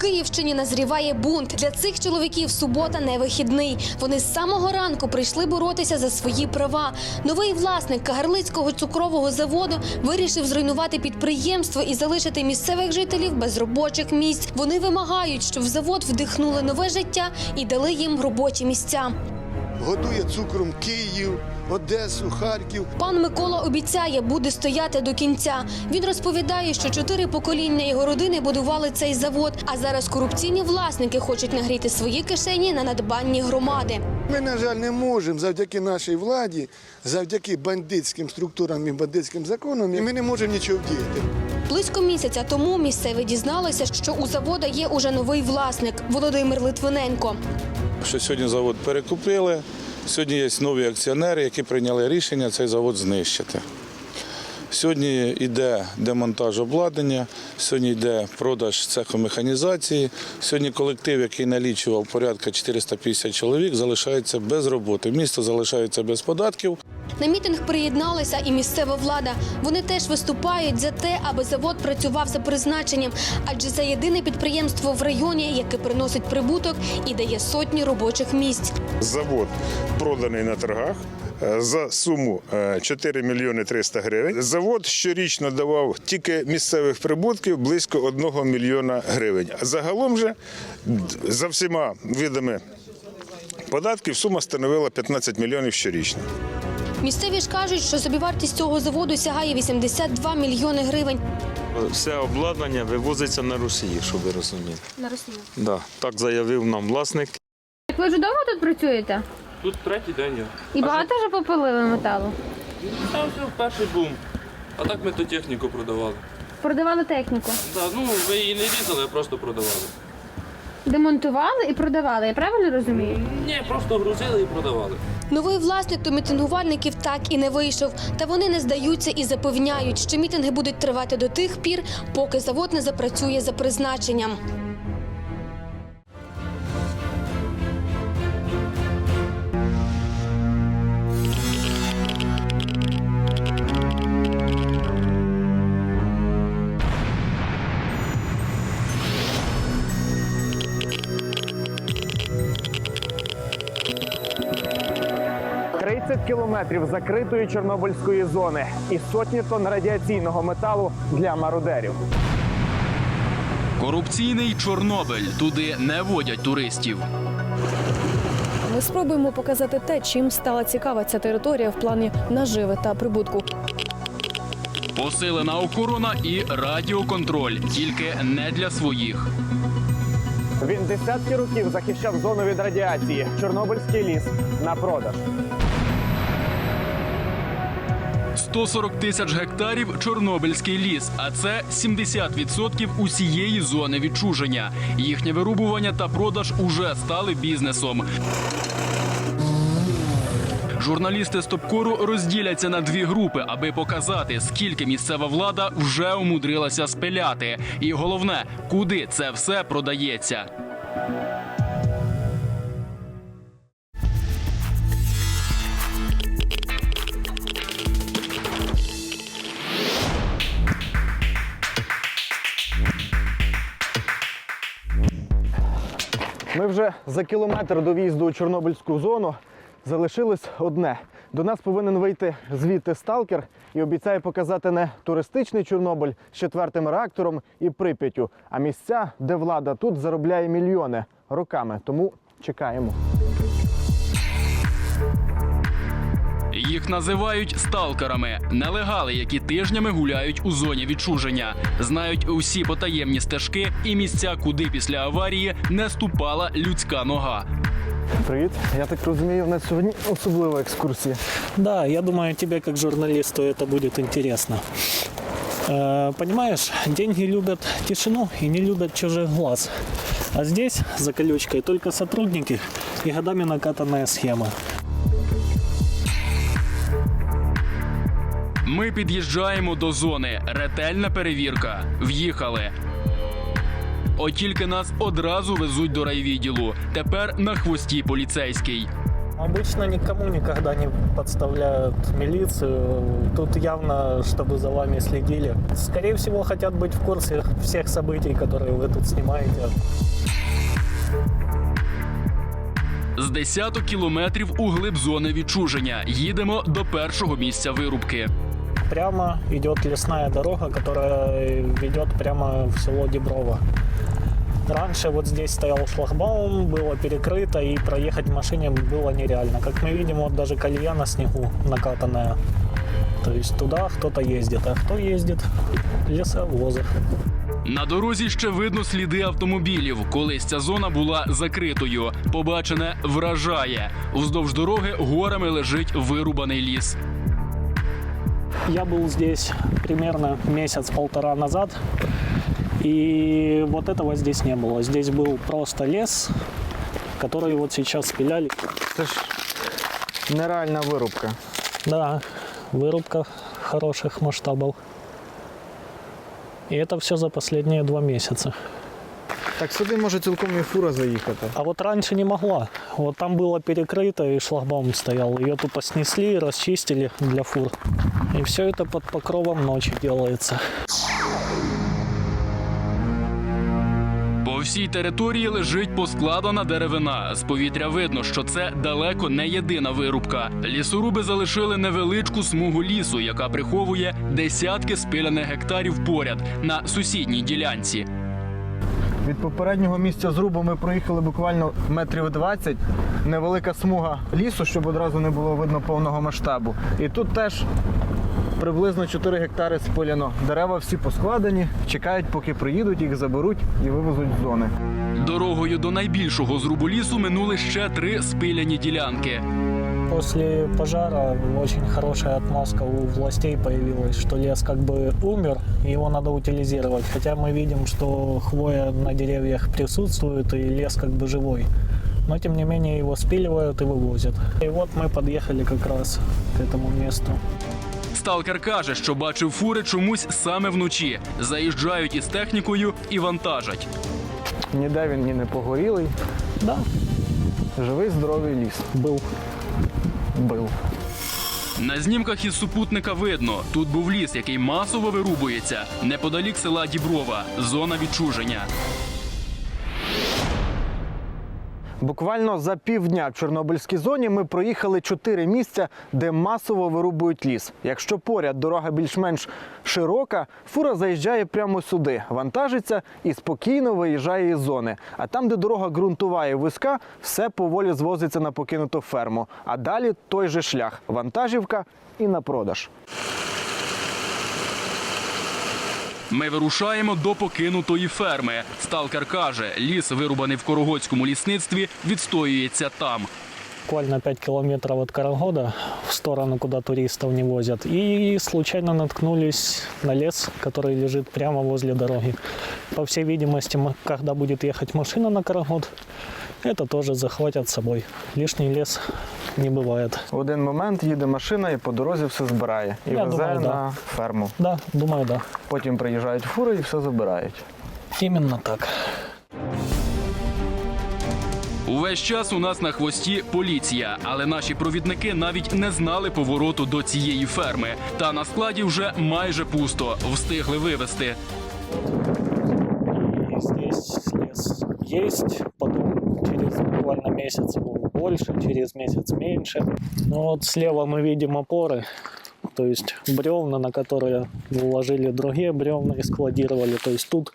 Київщині назріває бунт. Для цих чоловіків субота не вихідний. Вони з самого ранку прийшли боротися за свої права. Новий власник Кагарлицького цукрового заводу вирішив зруйнувати підприємство і залишити місцевих жителів без робочих місць. Вони вимагають, щоб в завод вдихнули нове життя і дали їм робочі місця. Годує цукром Київ, Одесу, Харків. Пан Микола обіцяє, буде стояти до кінця. Він розповідає, що чотири покоління його родини будували цей завод. А зараз корупційні власники хочуть нагріти свої кишені на надбанні громади. Ми, на жаль, не можемо завдяки нашій владі, завдяки бандитським структурам і бандитським законам, і ми не можемо нічого вдіяти. Близько місяця тому місцеві дізналися, що у завода є уже новий власник Володимир Литвиненко. Що сьогодні завод перекупили. Сьогодні є нові акціонери, які прийняли рішення цей завод знищити. Сьогодні йде демонтаж обладнання, сьогодні йде продаж цеху механізації. Сьогодні колектив, який налічував порядка 450 чоловік, залишається без роботи. Місто залишається без податків. На мітинг приєдналася і місцева влада. Вони теж виступають за те, аби завод працював за призначенням, адже це єдине підприємство в районі, яке приносить прибуток і дає сотні робочих місць. Завод проданий на торгах за суму е, 4 мільйони 300 гривень. Завод щорічно давав тільки місцевих прибутків близько 1 мільйона гривень. А загалом же за всіма видами податків сума становила 15 мільйонів щорічно. Місцеві ж кажуть, що собівартість цього заводу сягає 82 мільйони гривень. Все обладнання вивозиться на Росію, щоб ви розуміли. На Росію. Да, так заявив нам власник. Так ви ж довго тут працюєте? Тут третій день. я. І багато вже попилили металу? Там все перший бум. А так ми ту техніку продавали. Продавали техніку. Да, ну ми її не різали, а просто продавали. Демонтували і продавали, я правильно розумію? Ні, просто грузили і продавали. Новий власник до мітингувальників так і не вийшов. Та вони не здаються і запевняють, що мітинги будуть тривати до тих пір, поки завод не запрацює за призначенням. – кілометрів закритої чорнобильської зони і сотні тонн радіаційного металу для мародерів. Корупційний Чорнобиль. Туди не водять туристів. Ми спробуємо показати те, чим стала цікава ця територія в плані наживи та прибутку. Посилена охорона і радіоконтроль, тільки не для своїх. Він десятки років захищав зону від радіації. Чорнобильський ліс на продаж. 140 тисяч гектарів Чорнобильський ліс, а це 70% усієї зони відчуження. Їхнє вирубування та продаж уже стали бізнесом. Журналісти Стопкору розділяться на дві групи, аби показати, скільки місцева влада вже умудрилася спиляти. І головне, куди це все продається. Ми вже за кілометр до в'їзду у Чорнобильську зону. Залишилось одне. До нас повинен вийти звідти сталкер і обіцяє показати не туристичний Чорнобиль з четвертим реактором і Прип'яттю, а місця, де влада тут заробляє мільйони роками. Тому чекаємо. Їх називають сталкерами, нелегали, які тижнями гуляють у зоні відчуження, знають усі потаємні стежки і місця, куди після аварії не ступала людська нога. Привіт, я так розумію, у нас сьогодні особлива екскурсія. Да, я думаю, тебе как журналисту это будет интересно. Э, Понимаешь, деньги любят тишину и не любят чужих глаз. А здесь за колючкой только сотрудники и годами накатанная схема. Ми під'їжджаємо до зони. Ретельна перевірка. В'їхали. От тільки нас одразу везуть до райвідділу. Тепер на хвості поліцейський. Обычно никому никогда не подставляют милицию. Тут явно, чтобы за вами следили. Скорее всего, хотят быть в курсе всех событий, которые вы тут снимаете. З десяток кілометрів у глиб зони відчуження. Їдемо до першого місця вирубки. Прямо идет лесная дорога, которая ведет прямо в село Деброво. Раньше вот здесь стоял шлагбаум, было перекрыто, и проехать машине было нереально. Как мы видим, вот даже колея на снегу накатанная. То есть туда кто-то ездит, а кто ездит? Лесовозы. На дорозі ще видно сліди автомобілів. Колись ця зона була закритою. Побачене вражає. Уздовж дороги горами лежить вирубаний ліс. Я был здесь примерно месяц-полтора назад, и вот этого здесь не было. Здесь был просто лес, который вот сейчас спиляли. Це ж нереальна вирубка. Да, вырубка хороших масштабов. И это все за последние два месяца. Так сюди може цілком і фура заїхати. А вот раньше не могла. Вот там было перекрыто, и шлагбаум стоял. Ее тупо снесли, расчистили для фур. И все это под покровом ночи делается. По всій території лежить поскладена деревина. З повітря видно, що це далеко не єдина вирубка. Лісоруби залишили невеличку смугу лісу, яка приховує десятки спиляних гектарів поряд на сусідній ділянці. Від попереднього місця зрубу ми проїхали буквально метрів 20. Невелика смуга лісу, щоб одразу не було видно повного масштабу. І тут теж приблизно 4 гектари спиляно. Дерева всі поскладені, чекають, поки приїдуть, їх заберуть і вивезуть з зони. Дорогою до найбільшого зрубу лісу минули ще три спиляні ділянки. После пожара очень хорошая отмазка у властей появилась, что лес как бы умер, и его надо утилизировать. Хотя мы видим, что хвоя на деревьях присутствует, и лес как бы живой. Но тем не менее его спиливают и вывозят. И вот мы подъехали как раз к этому месту. Сталкер каже, що бачив фури чомусь саме вночі. Заїжджають із технікою і вантажать. Ніде він ні не погорілий. Да, Живий здоровий ліс. был. Бив. На знімках із супутника видно, тут був ліс, який масово вирубується неподалік села Діброва, зона відчуження. Буквально за півдня в Чорнобильській зоні ми проїхали чотири місця, де масово вирубують ліс. Якщо поряд дорога більш-менш широка, фура заїжджає прямо сюди, вантажиться і спокійно виїжджає із зони. А там, де дорога ґрунтова і вузька, все поволі звозиться на покинуту ферму. А далі той же шлях вантажівка і на продаж. Ми вирушаємо до покинутої ферми. Сталкер каже, ліс, вирубаний в Корогоцькому лісництві, відстоюється там. Буквально 5 километров от Карагода в сторону, куда туристов не возят. И случайно наткнулись на лес, который лежит прямо возле дороги. По всей видимости, м- когда будет ехать машина на Карагод, это тоже захватят с собой. Лишний лес не бывает. В один момент їде машина і по дорозі все збирає і Я везе думаю, да. на ферму. Да, думаю, да. Потім приїжджають фури і все забирають. Именно так. Увесь час у нас на хвості поліція, але наші провідники навіть не знали повороту до цієї ферми. Та на складі вже майже пусто. Встигли вивезти. И здесь лес есть, потом через буквально месяц его больше, через месяц меньше. Ну вот слева мы видим опоры, то есть бревна, на которые уложили другие бревна и складировали. То есть тут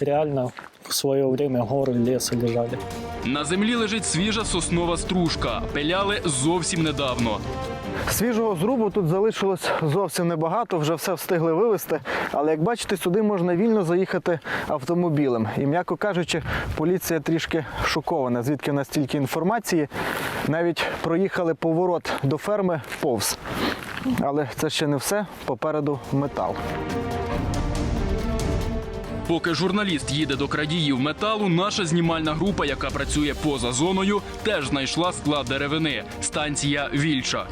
реально в свое время горы леса лежали. На землі лежить свіжа соснова стружка. Пиляли зовсім недавно. Свіжого зрубу тут залишилось зовсім небагато, вже все встигли вивезти. Але як бачите, сюди можна вільно заїхати автомобілем. І, м'яко кажучи, поліція трішки шокована, звідки настільки інформації. Навіть проїхали поворот до ферми повз. Але це ще не все. Попереду метал. Поки журналіст їде до крадіїв металу, наша знімальна група, яка працює поза зоною, теж знайшла склад деревини. Станція Вільча.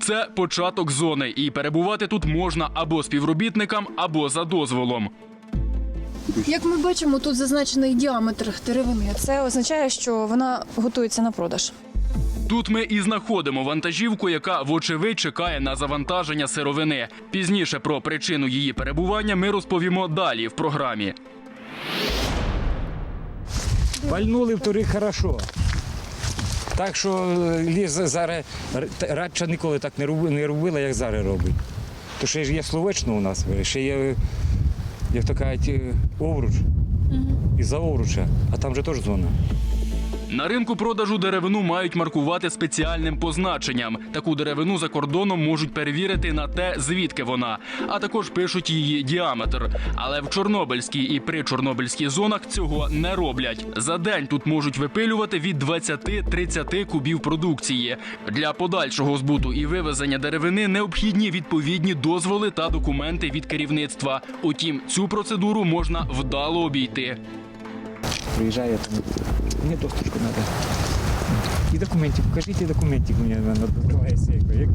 Це початок зони, і перебувати тут можна або співробітникам, або за дозволом. Як ми бачимо, тут зазначений діаметр деревини. Це означає, що вона готується на продаж. Тут ми і знаходимо вантажівку, яка вочевидь чекає на завантаження сировини. Пізніше про причину її перебування ми розповімо далі в програмі. Пальнули вторик хорошо. Так що е, ліс зараз радше ніколи так не робила, як зараз робить. То ще ж є словечно у нас, е, ще є, як то кажуть, е, овруч. І за овруча, а там же теж зона. На ринку продажу деревину мають маркувати спеціальним позначенням. Таку деревину за кордоном можуть перевірити на те, звідки вона, а також пишуть її діаметр. Але в Чорнобильській і причорнобильській зонах цього не роблять. За день тут можуть випилювати від 20-30 кубів продукції. Для подальшого збуту і вивезення деревини необхідні відповідні дозволи та документи від керівництва. Утім, цю процедуру можна вдало обійти. Приїжджає там, мені досточку треба. І документів, покажіть і документів мені надавається. Як...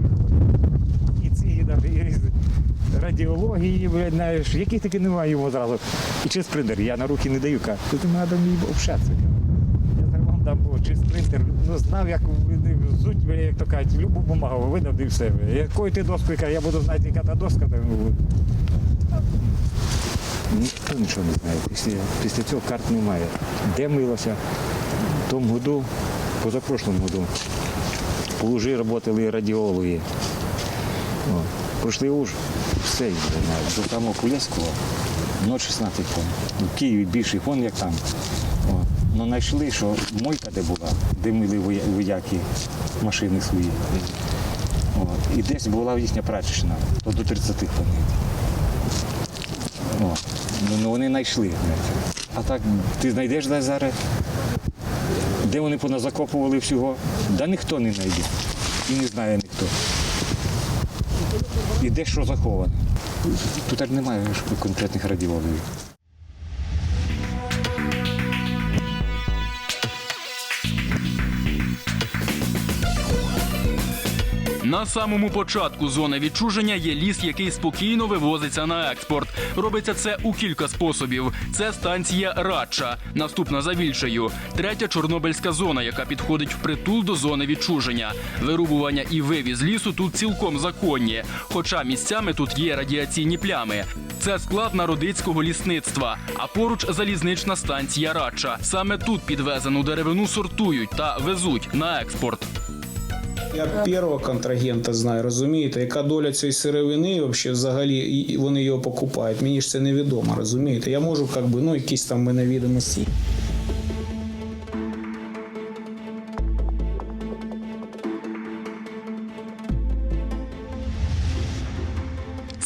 І ці, і, радіології, блядь, знаєш, яких таки немає йому зразу. І чи спринтер, я на руки не даю, кажу, тут треба мені общатися. Я так вам дам, чи спринтер, ну знав, як взуть, як то кажуть, любу бумагу видав і все. Якою ти доскою, я буду знати, яка та доска, ну, Ніхто нічого не знає. Після, після цього карт немає. Де милося? В тому году, позапрошлому году, по Лужі працювали радіологи. Пройшли уж, все їх знають. До самого Куляського 0,16 тонн. У Києві більший фон, як там. Ну, знайшли, що мойка де була, де мили вояки машини свої. О. І десь була їхня прачечна, то до 30 тонн. Ну, ну, вони знайшли. А так ти знайдеш десь зараз, де вони поназакопували всього, да ніхто не знайде. І не знає ніхто. І де що заховане. Тут аж немає конкретних радіологів. На самому початку зони відчуження є ліс, який спокійно вивозиться на експорт. Робиться це у кілька способів. Це станція Радча, наступна за Вільшею, третя Чорнобильська зона, яка підходить впритул до зони відчуження. Вирубування і вивіз лісу тут цілком законні. Хоча місцями тут є радіаційні плями. Це склад народицького лісництва, а поруч залізнична станція Радча. Саме тут підвезену деревину сортують та везуть на експорт. Я першого контрагента знаю, розумієте, яка доля цієї сировини, взагалі вони його покупають. Мені ж це невідомо, розумієте. Я можу, як би, ну, якісь там мене відомості.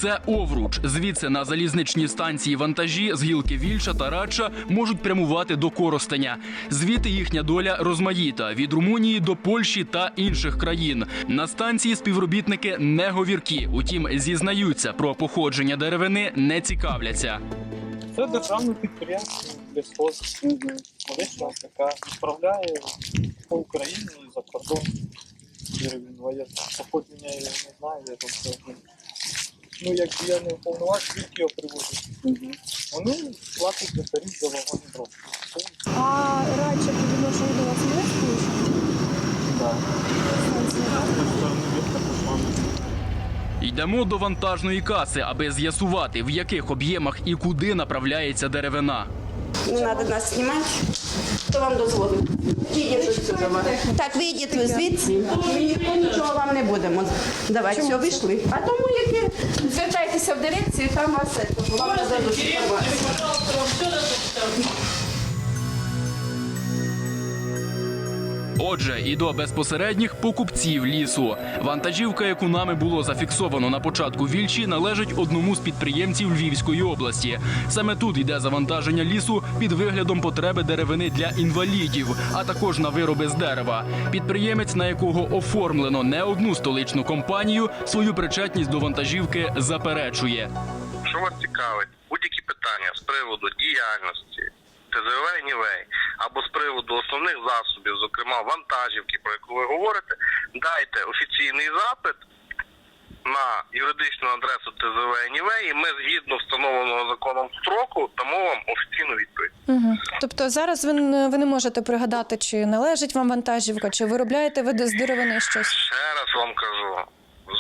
Це Овруч. Звідси на залізничні станції вантажі з гілки Вільша та Радча можуть прямувати до Коростеня. Звідти їхня доля розмаїта від Румунії до Польщі та інших країн. На станції співробітники не говіркі, утім зізнаються про походження деревини, не цікавляться. Це державне підприємство лісхоз. Медична така відправляє по Україні за кордон. Деревін я походження я не знаю, я просто ну як я не уповноважений, звідки його привозять. Вони платять за тариф за вагони дров. А радше по відношенню до вас не? Йдемо до вантажної каси, аби з'ясувати, в яких об'ємах і куди направляється деревина. Не треба нас знімати. Хто вам отсюди. Так, вийдіть ви звідси. Ми нічого вам не будемо давати. Все, вийшли. А тому, які звертайтеся в дирекцію, там вас це, інформацію. Отже, і до безпосередніх покупців лісу. Вантажівка, яку нами було зафіксовано на початку вільчі, належить одному з підприємців Львівської області. Саме тут йде завантаження лісу під виглядом потреби деревини для інвалідів, а також на вироби з дерева. Підприємець, на якого оформлено не одну столичну компанію, свою причетність до вантажівки заперечує. Що вас цікавить? Будь-які питання з приводу діяльності ТЗВ «Нівей» або з приводу основних засобів, зокрема вантажівки, про яку ви говорите, дайте офіційний запит на юридичну адресу ТЗВ НІВЕ, і ми згідно встановленого законом строку дамо вам офіційну відповідь. Угу. Тобто зараз ви, ви не можете пригадати, чи належить вам вантажівка, чи виробляєте ви з деревини щось? Ще раз вам кажу,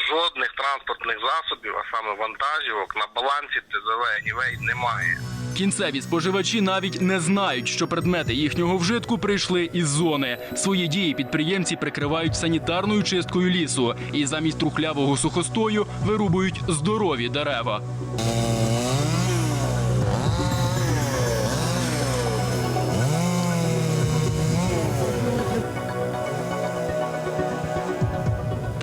жодних транспортних засобів, а саме вантажівок, на балансі ТЗВ «Нівей» немає. Кінцеві споживачі навіть не знають, що предмети їхнього вжитку прийшли із зони. Свої дії підприємці прикривають санітарною чисткою лісу і замість трухлявого сухостою вирубують здорові дерева.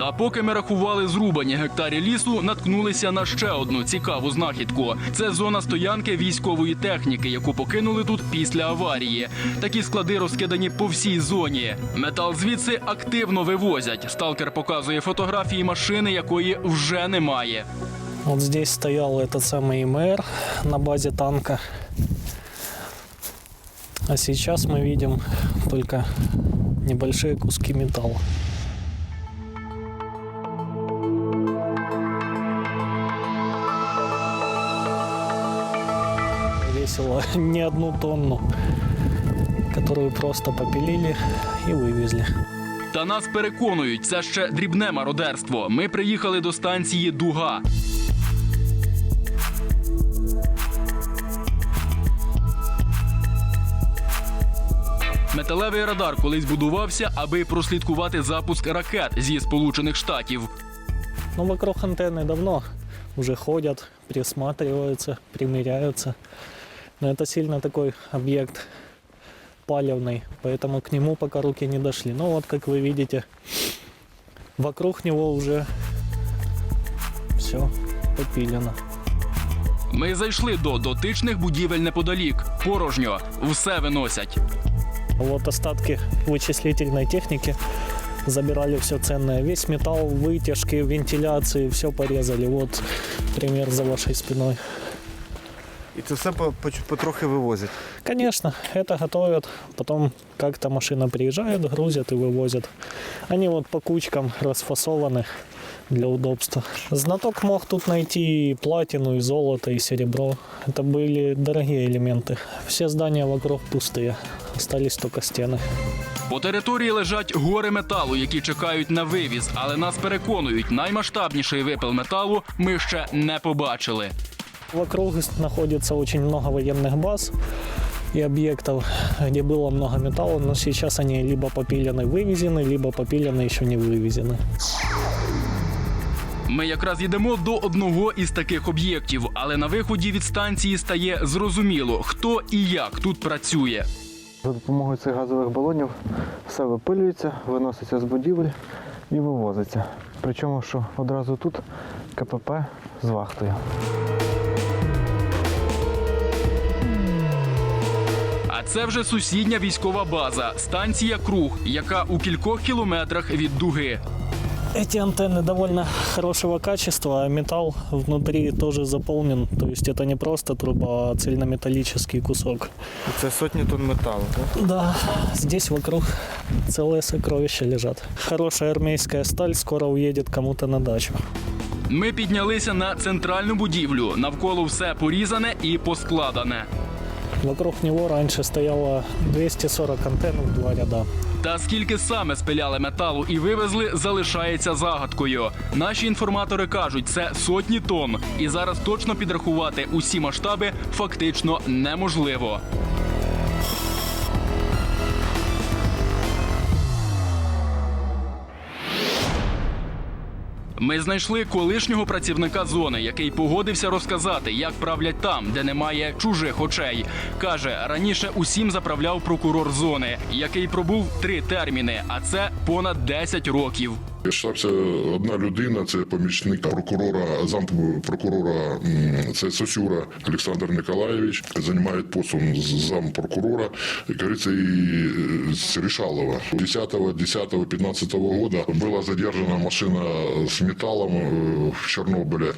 Та поки ми рахували зрубані гектарі лісу, наткнулися на ще одну цікаву знахідку. Це зона стоянки військової техніки, яку покинули тут після аварії. Такі склади розкидані по всій зоні. Метал звідси активно вивозять. Сталкер показує фотографії машини, якої вже немає. Вот здесь стоял этот самый МР на базе танка. А сейчас мы видим только небольшие куски металла. Весило не одну тонну, которую просто попилили и вывезли. Та нас переконують, це ще дрібне мародерство. Ми приїхали до станції Дуга. Металевий радар колись будувався, аби прослідкувати запуск ракет зі Сполучених Штатів. Ну, вокруг антенны давно уже ходят, присматриваются, примеряются. Но это сильно такой объект палевный, поэтому к нему пока руки не дошли. Но вот, как вы видите, вокруг него уже все попилено. Ми зайшли до дотичних будівель неподалік. Порожньо, все виносять. Вот остатки вычислительной техники забирали все ценное. Весь металл, вытяжки, вентиляции, все порезали. Вот пример за вашей спиной. І це все по- по- потрохи вивозять. Конечно, это готовят, потом как-то машина приезжает, грузят и вывозят. Они вот по кучкам расфасованы для удобства. Знаток мог тут найти и платину, и золото, и серебро. Это были дорогие элементы. Все здания вокруг пустые, остались только стены. По території лежать гори металу, які чекають на вивіз, але нас переконують, наймасштабніший випил металу ми ще не побачили. Вокруг находится очень много военных баз и объектов, где было много металла, но сейчас они либо попилены, вывезены, либо попилены, еще не вывезены. Ми якраз йдемо до одного із таких об'єктів, але на виході від станції стає зрозуміло, хто і як тут працює. За допомогою цих газових балонів все випилюється, виноситься з будівель і вивозиться. Причому, що одразу тут КПП з вахтою. це вже сусідня військова база, станція Круг, яка у кількох кілометрах від дуги. Эти антенны довольно хорошего качества, а металл внутри тоже заполнен. То есть это не просто труба, а цельнометаллический кусок. Це сотні тонн металу, так? Да, здесь вокруг целые сокровища лежат. Хорошая армейская сталь скоро уедет кому-то на дачу. Ми піднялися на центральну будівлю. Навколо все порізане і поскладане. Вокруг нього раніше стояло 240 антенн в два ряда. Та скільки саме спиляли металу і вивезли, залишається загадкою. Наші інформатори кажуть, це сотні тонн, і зараз точно підрахувати усі масштаби фактично неможливо. Ми знайшли колишнього працівника зони, який погодився розказати, як правлять там, де немає чужих очей. Каже, раніше усім заправляв прокурор зони, який пробув три терміни, а це понад 10 років. Йшлася одна людина, це помічник прокурора, зампрокурора, м, це Сосюра Олександр Николаевич, займає постом зампрокурора, як говорится, и э, с Решалова. 10 10 15 года была задержана машина с металлом э, в Чернобыле,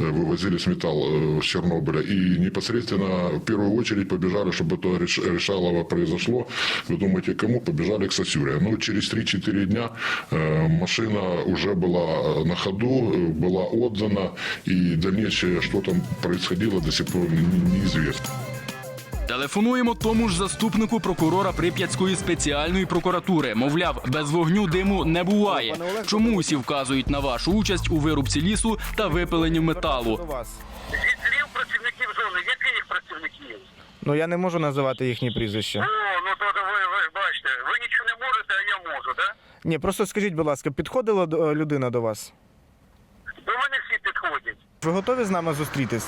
Э, вывозили с металл э, с Чернобыля, и непосредственно в первую очередь побежали, чтобы это Реш- Решалово произошло. Вы думаете, кому? Побежали к Сосюре. Ну, через 3-4 дня э, машина машина уже была на ходу, э, была отдана, и дальнейшее, что там происходило, до сих пор не- неизвестно. Телефонуємо тому ж заступнику прокурора Прип'ятської спеціальної прокуратури. Мовляв, без вогню диму не буває. Чому усі вказують на вашу участь у вирубці лісу та випиленні металу? Слів працівників зони, яких працівників? Ну я не можу називати їхні прізвища. О, ну то ви, ви ж бачите, ви нічого не можете, а я можу, так? Ні, просто скажіть, будь ласка, підходила до- людина до вас? До мене всі підходять. Ви готові з нами зустрітись?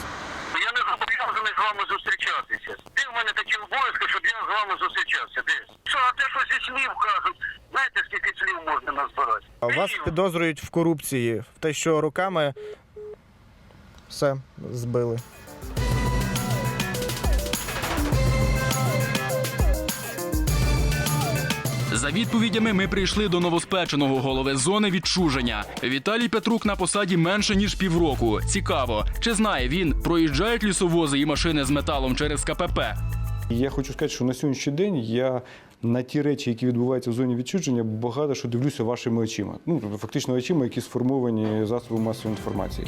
Я не зобов'язаний з вами зустрічатися. Де в мене такі обов'язки, щоб я з вами зустрічався? Де? Що, а те, що зі слів кажуть, знаєте, скільки слів можна назбирати? А Вас підозрюють в корупції, в те, що руками все збили. За відповідями ми прийшли до новоспеченого голови зони відчуження. Віталій Петрук на посаді менше ніж півроку. Цікаво, чи знає він, проїжджають лісовози і машини з металом через КПП. Я хочу сказати, що на сьогоднішній день я на ті речі, які відбуваються в зоні відчуження, багато що дивлюся вашими очима. Ну фактично очима, які сформовані засоби масової інформації.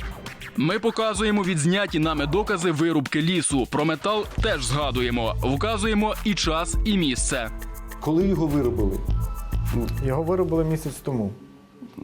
Ми показуємо відзняті нами докази вирубки лісу. Про метал теж згадуємо, вказуємо і час, і місце. Коли його виробили? Його виробили місяць тому.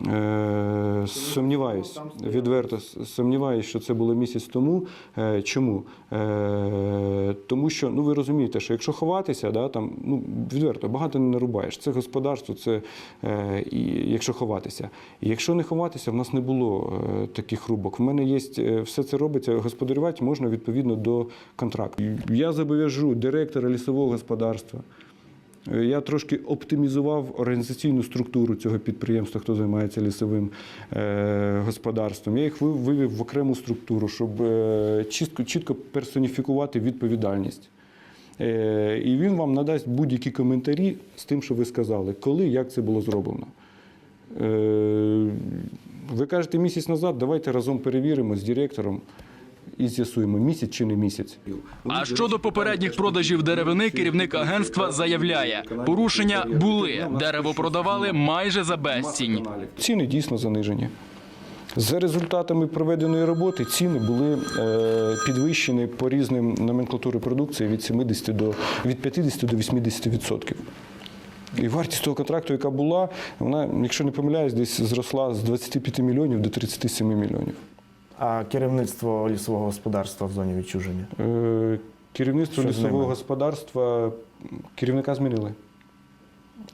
Е, сумніваюсь, відверто сумніваюсь, що це було місяць тому. Е, чому? Е, тому що ну ви розумієте, що якщо ховатися, да, там ну відверто багато не нарубаєш. Це господарство, це е, і якщо ховатися. І якщо не ховатися, в нас не було е, таких рубок. В мене є все це робиться. Господарювати можна відповідно до контракту. Я зобов'яжу директора лісового господарства. Е, Я трошки оптимізував організаційну структуру цього підприємства, хто займається лісовим е, господарством. Я їх вивів в окрему структуру, щоб е, чітко, чітко персоніфікувати відповідальність. І він вам надасть будь-які коментарі з тим, що ви сказали, коли, як це було зроблено. Ви кажете місяць назад, давайте разом перевіримо з директором і з'ясуємо, місяць чи не місяць. А щодо попередніх продажів деревини, керівник агентства заявляє, порушення були. Дерево продавали майже за безцінь. Ціни дійсно занижені. За результатами проведеної роботи ціни були е, підвищені по різним номенклатури продукції від 70 до від 50 до 80 відсотків. І вартість того контракту, яка була, вона, якщо не помиляюсь, десь зросла з 25 мільйонів до 37 мільйонів. А керівництво лісового господарства в зоні відчуження? Е, керівництво Що з лісового ними? господарства керівника змінили.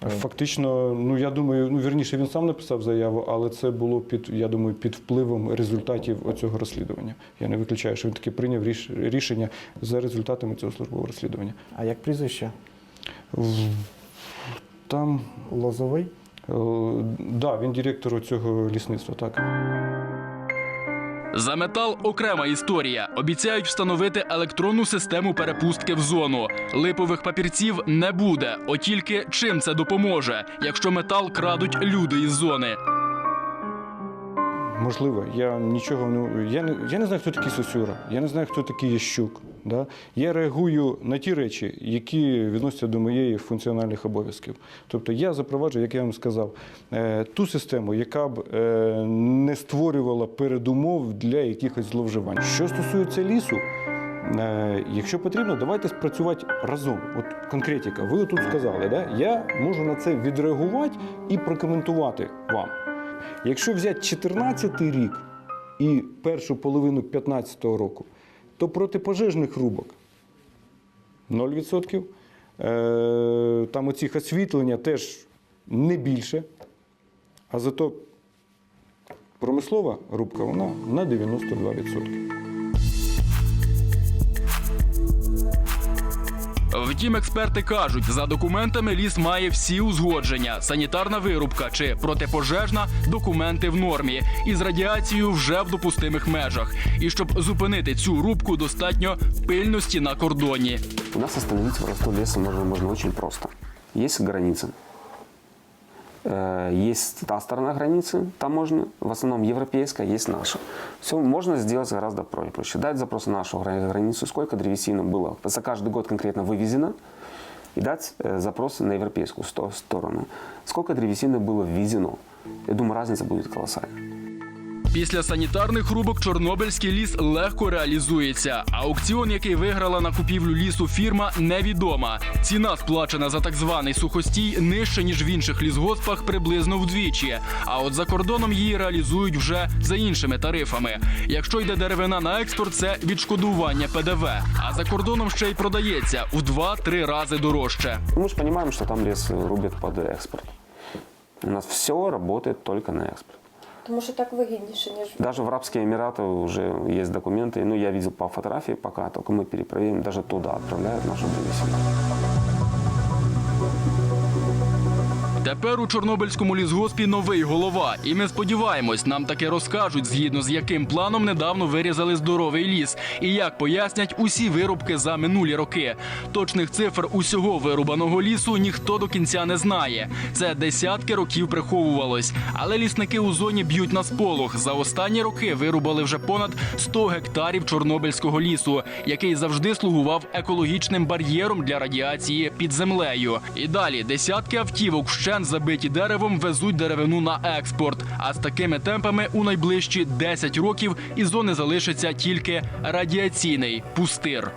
Фактично, ну я думаю, ну вірніше він сам написав заяву, але це було під, я думаю, під впливом результатів оцього розслідування. Я не виключаю, що він таки прийняв рішення за результатами цього службового розслідування. А як прізвище? Там Лозовий? Так, да, він директор цього лісництва, так. За метал окрема історія. Обіцяють встановити електронну систему перепустки в зону. Липових папірців не буде. От тільки чим це допоможе, якщо метал крадуть люди із зони. Можливо, я нічого не я не я не знаю, хто такий Сосюра, я не знаю, хто такий Ящук. Да? Я реагую на ті речі, які відносяться до моєї функціональних обов'язків. Тобто я запроваджую, як я вам сказав, е, ту систему, яка б е, не створювала передумов для якихось зловживань. Що стосується лісу. Е, Якщо потрібно, давайте спрацювати разом. От конкретика. Ви тут сказали, да? я можу на це відреагувати і прокоментувати вам. Якщо взяти 2014 рік і першу половину 2015 року, то протипожежних рубок 0%. Е, Там оцих освітлення теж не більше. А зато промислова рубка вона на 92%. Втім, експерти кажуть, за документами ліс має всі узгодження: санітарна вирубка чи протипожежна документи в нормі, і з радіацією вже в допустимих межах. І щоб зупинити цю рубку, достатньо пильності на кордоні. У нас остановить воровство леса можно, можно очень просто. Есть граница. Э, Есть та сторона границы, там можно, в основном европейская, есть наша. Все можно сделать гораздо про- проще. Дать запрос на нашу гра- границу, сколько древесины было за каждый год конкретно вывезено, и дать э, запрос на европейскую сто- сторону. Сколько древесины было ввезено. я думаю, разница будет колоссальная. Після санітарних рубок Чорнобильський ліс легко реалізується. Аукціон, який виграла на купівлю лісу фірма, невідома. Ціна сплачена за так званий сухостій нижче ніж в інших лісгоспах приблизно вдвічі. А от за кордоном її реалізують вже за іншими тарифами. Якщо йде деревина на експорт, це відшкодування ПДВ. А за кордоном ще й продається в 2-3 рази дорожче. Мы же понимаем, что там лес рубят под экспорт. У нас все работает только на экспорт. Тому що так вигідніше, ніж Даже в Арабские Эмираты уже есть документы. Ну, я видел по фотографии пока, только мы перепроверим. Даже туда отправляют нашу древесину. Тепер у Чорнобильському лісгоспі новий голова, і ми сподіваємось, нам таки розкажуть, згідно з яким планом недавно вирізали здоровий ліс, і як пояснять усі вирубки за минулі роки. Точних цифр усього вирубаного лісу ніхто до кінця не знає. Це десятки років приховувалось. Але лісники у зоні б'ють на сполох. За останні роки вирубали вже понад 100 гектарів Чорнобильського лісу, який завжди слугував екологічним бар'єром для радіації під землею. І далі десятки автівок вщент забиті деревом везуть деревину на експорт. А з такими темпами у найближчі 10 років із зони залишиться тільки радіаційний пустир.